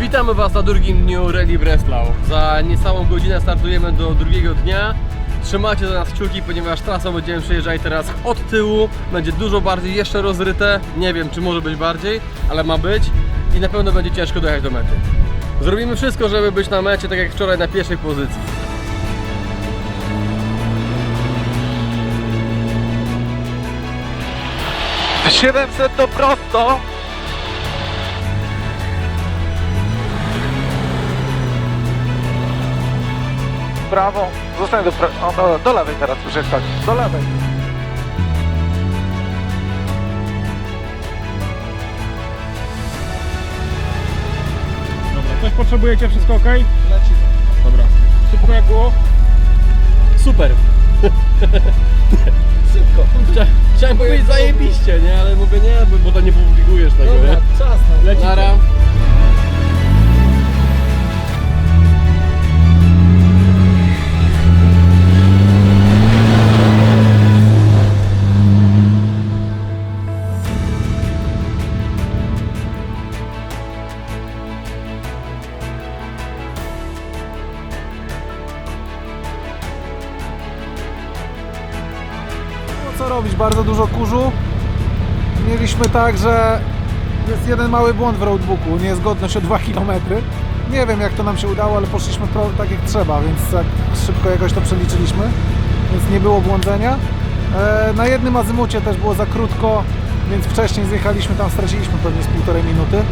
Witamy Was na drugim dniu Rally Breslau. Za niecałą godzinę startujemy do drugiego dnia. Trzymajcie za nas kciuki, ponieważ trasą będziemy przejeżdżać teraz od tyłu. Będzie dużo bardziej jeszcze rozryte. Nie wiem, czy może być bardziej, ale ma być. I na pewno będzie ciężko dojechać do mety. Zrobimy wszystko, żeby być na mecie, tak jak wczoraj na pierwszej pozycji. 700 to prosto. Prawo. Zostań do, pra- o, do, do lewej teraz muszę stać. Do lewej. Dobra, coś potrzebujecie, wszystko ok? Lecimy. Dobra. Szybko jak było? Super! Szybko. Chcia, chciałem powiedzieć zajebiście, nie? Ale mówię nie, bo, to nie publikujesz tego, Dobra, nie? czas. Lecimy. Nara. Robić, bardzo dużo kurzu. Mieliśmy tak, że jest jeden mały błąd w roadbooku, niezgodność o 2 km. Nie wiem jak to nam się udało, ale poszliśmy tak jak trzeba, więc tak szybko jakoś to przeliczyliśmy, więc nie było błądzenia. E, na jednym azymucie też było za krótko, więc wcześniej zjechaliśmy, tam straciliśmy pewnie z półtorej minuty.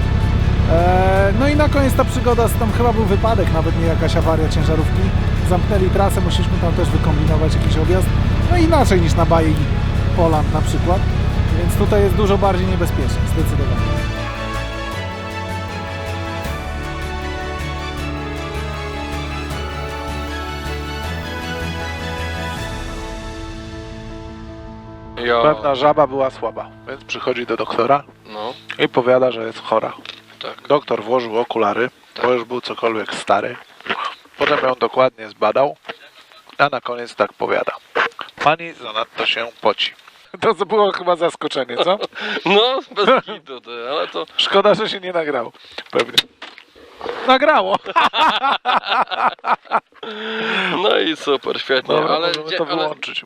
E, no i na koniec ta przygoda, tam chyba był wypadek, nawet nie jakaś awaria ciężarówki. Zamknęli trasę, musieliśmy tam też wykombinować jakiś objazd. No inaczej niż na Baji Poland na przykład. Więc tutaj jest dużo bardziej niebezpiecznie, zdecydowanie. Jo. Pewna żaba była słaba, więc przychodzi do doktora No, i powiada, że jest chora. tak. Doktor włożył okulary, bo już był cokolwiek stary. Potem ją dokładnie zbadał, a na koniec tak powiada. Pani zanadto się poci. To było chyba zaskoczenie, co? No, bez kitu, ty, ale to... Szkoda, że się nie nagrało. Pewnie. Nagrało! No i super, świetnie, Dobra, ale, możemy gdzie, to ale wyłączyć.